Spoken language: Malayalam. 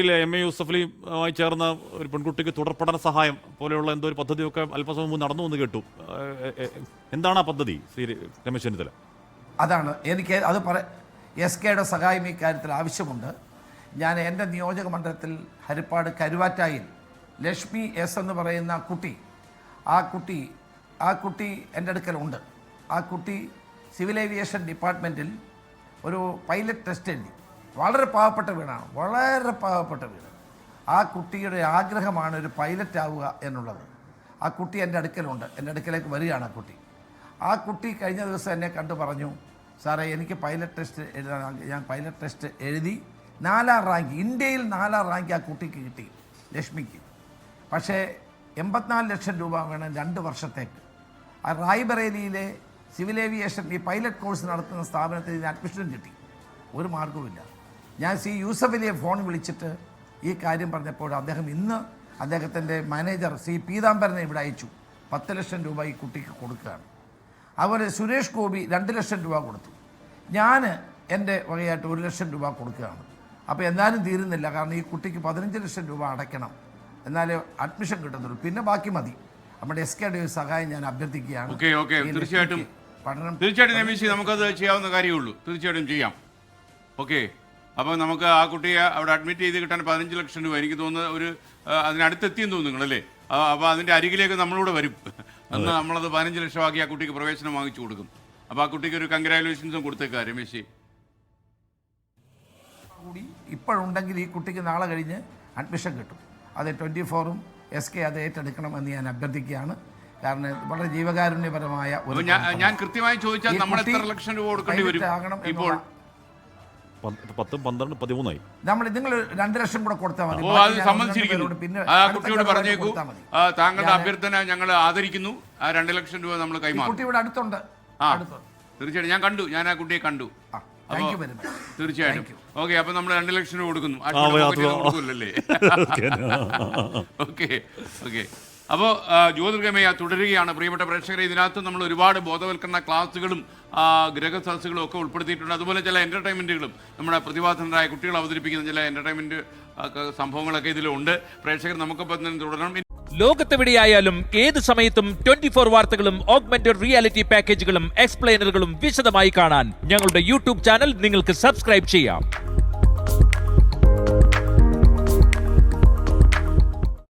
എം എ യൂസഫലിയുമായി ചേർന്ന ഒരു പെൺകുട്ടിക്ക് തുടർ പഠന സഹായം പോലെയുള്ള എന്തോ ഒരു പദ്ധതിയൊക്കെ അല്പസമയം മുമ്പ് നടന്നു എന്ന് കേട്ടു. എന്താണ് ആ പദ്ധതി ശ്രീ രമേശ് ചെന്നിത്തല? അതാണ്. എനിക്ക് അത് പറ എസ് കെയുടെ സഹായം ഈ കാര്യത്തിൽ ആവശ്യമുണ്ട്. ഞാൻ എന്റെ നിയോജക മണ്ഡലത്തിൽ ഹരിപ്പാട് കരുവാറ്റായിൽ ലക്ഷ്മി എസ് എന്ന് പറയുന്ന കുട്ടി ആ കുട്ടി ആ കുട്ടി എന്റെ അടുക്കലുണ്ട്. ആ കുട്ടി സിവിൽ ഏവിയേഷൻ ഡിപ്പാർട്ട്മെന്റിൽ ഒരു പൈലറ്റ് ടെസ്റ്റ് എഴുതി. വളരെ പാവപ്പെട്ട വീടാണ്. വളരെ പാവപ്പെട്ട വീട്. ആ കുട്ടിയുടെ ആഗ്രഹമാണ് ഒരു പൈലറ്റ് ആവുക എന്നുള്ളത്. ആ കുട്ടി എന്റെ അടുക്കലുണ്ട്. എന്റെ അടുക്കലേക്ക് വരികയാണ് ആ കുട്ടി. ആ കുട്ടി കഴിഞ്ഞ ദിവസം എന്നെ കണ്ടു പറഞ്ഞു സാറേ എനിക്ക് പൈലറ്റ് ടെസ്റ്റ് എഴുതാൻ ഞാൻ പൈലറ്റ് ടെസ്റ്റ് എഴുതി നാലാം റാങ്ക് ഇന്ത്യയിൽ നാലാം റാങ്ക് ആ കുട്ടിക്ക് കിട്ടി ലക്ഷ്മിക്ക്. പക്ഷേ എൺപത്തിനാല് ലക്ഷം രൂപ വേണം രണ്ട് വർഷത്തേക്ക്. ആ റായ്ബറേലിയിലെ സിവിൽ ഏവിയേഷൻ ഈ പൈലറ്റ് കോഴ്സ് നടത്തുന്ന സ്ഥാപനത്തിൽ ഇതിന് അഡ്മിഷനും കിട്ടി. ഒരു മാർഗവുമില്ല ഞാൻ സി യൂസഫ് അലിയെ ഫോൺ വിളിച്ചിട്ട് ഈ കാര്യം പറഞ്ഞപ്പോൾ അദ്ദേഹം ഇന്ന് അദ്ദേഹത്തിന്റെ മാനേജർ സി പീതാംബരനെ ഇവിടെ അയച്ചു. പത്ത് ലക്ഷം രൂപ ഈ കുട്ടിക്ക് കൊടുക്കുകയാണ്. അതുപോലെ സുരേഷ് ഗോപി രണ്ട് ലക്ഷം രൂപ കൊടുത്തു. ഞാൻ എന്റെ വകയായിട്ട് ഒരു ലക്ഷം രൂപ കൊടുക്കുകയാണ്. അപ്പോൾ എന്നാലും തീരുന്നില്ല. കാരണം ഈ കുട്ടിക്ക് പതിനഞ്ച് ലക്ഷം രൂപ അടയ്ക്കണം. എന്നാലേ അഡ്മിഷൻ കിട്ടത്തുള്ളൂ. പിന്നെ ബാക്കി മതി. നമ്മുടെ എസ് കെയുടെ ഒരു സഹായം ഞാൻ അഭ്യർത്ഥിക്കുകയാണ്. ഓക്കെ, ഓക്കെ, ഈ തീർച്ചയായിട്ടും. പഠനം തീർച്ചയായിട്ടും നമുക്കത് ചെയ്യാവുന്ന കാര്യമുള്ളൂ തീർച്ചയായിട്ടും ചെയ്യാം. ഓക്കെ. അപ്പോൾ നമുക്ക് ആ കുട്ടിയെ അവിടെ അഡ്മിറ്റ് ചെയ്ത് കിട്ടാൻ പതിനഞ്ച് ലക്ഷം രൂപ. എനിക്ക് തോന്നുന്നത് ഒരു അതിനടുത്തെത്തിയെന്ന് തോന്നുന്നു നിങ്ങളല്ലേ? അപ്പോൾ അതിന്റെ അരികിലേക്ക് നമ്മളിവിടെ വരും. അന്ന് നമ്മളത് പതിനഞ്ച് ലക്ഷമാക്കി ആ കുട്ടിക്ക് പ്രവേശനം വാങ്ങിച്ചു കൊടുക്കും. അപ്പോൾ ആ കുട്ടിക്ക് ഒരു കൺഗ്രാലേഷൻസും കൊടുത്തേക്കാം രമേശ്. കൂടി ഇപ്പോഴുണ്ടെങ്കിൽ ഈ കുട്ടിക്ക് നാളെ കഴിഞ്ഞ് അഡ്മിഷൻ കിട്ടും. അത് ട്വന്റി ഫോറും എസ് കെ അത് ഏറ്റെടുക്കണമെന്ന് ഞാൻ അഭ്യർത്ഥിക്കുകയാണ്. കാരണം വളരെ ജീവകാരുണ്യപരമായ ഒരു ഞാൻ കൃത്യമായി ചോദിച്ചാൽ നമ്മൾ എത്ര ലക്ഷം രൂപ കൊടുക്കേണ്ടി വരും? ഇപ്പോൾ പത്ത് പന്ത്രണ്ട് പതിമൂന്നായി. നമ്മൾ നിങ്ങൾ രണ്ട് ലക്ഷം കൂടെ കൊടുത്താൽ മതി. ഓ അത് സമ്മതിച്ചിരിക്കുന്നു. ആ കുട്ടിയോട് പറഞ്ഞേക്കൂ. ആ, താങ്കളുടെ അഭ്യർത്ഥന ഞങ്ങൾ ആദരിക്കുന്നു. ആ രണ്ട് ലക്ഷം രൂപ നമ്മൾ കൈമാറും. കുട്ടി ഇവിടെ അടുത്തുണ്ട്. ആ തീർച്ചയായിട്ടും. ഞാൻ കണ്ടു. ഞാൻ ആ കുട്ടിയെ കണ്ടു. ആ താങ്ക് യു വെരി മച്ച് തീർച്ചയായിട്ടും. Thank ഓക്കെ അപ്പൊ നമ്മൾ രണ്ട് ലക്ഷം രൂപ കൊടുക്കുന്നു. ആ, അത് കൊടുക്കില്ലല്ലേ ഓക്കെ ഓക്കെ. അപ്പോൾ ജ്യോതിർഗമയ തുടരുകയാണ്. പ്രിയപ്പെട്ട പ്രേക്ഷകരെ ഇതിനകത്ത് നമ്മൾ ഒരുപാട് ബോധവൽക്കരണ ക്ലാസ്സുകളും ഗ്രഹസദസ്സുകളും ഒക്കെ ഉൾപ്പെടുത്തിയിട്ടുണ്ട്. അതുപോലെ ചില എന്റർടൈൻമെന്റുകളും നമ്മുടെ പ്രതിഭാസനരായ കുട്ടികൾ അവതരിപ്പിക്കുന്ന ചില എന്റർടൈൻമെന്റ് സംഭവങ്ങളൊക്കെ ഇതിലുണ്ട്. പ്രേക്ഷകർ നമുക്കൊപ്പം തന്നെ തുടരണം. ലോകത്തെവിടെയായാലും ഏത് സമയത്തും ട്വന്റി ഫോർ വാർത്തകളും ഓഗ്മെന്റഡ് റിയാലിറ്റി പാക്കേജുകളും എക്സ്പ്ലെയിനറുകളും വിശദമായി കാണാൻ ഞങ്ങളുടെ യൂട്യൂബ് ചാനൽ നിങ്ങൾക്ക് സബ്സ്ക്രൈബ് ചെയ്യാം.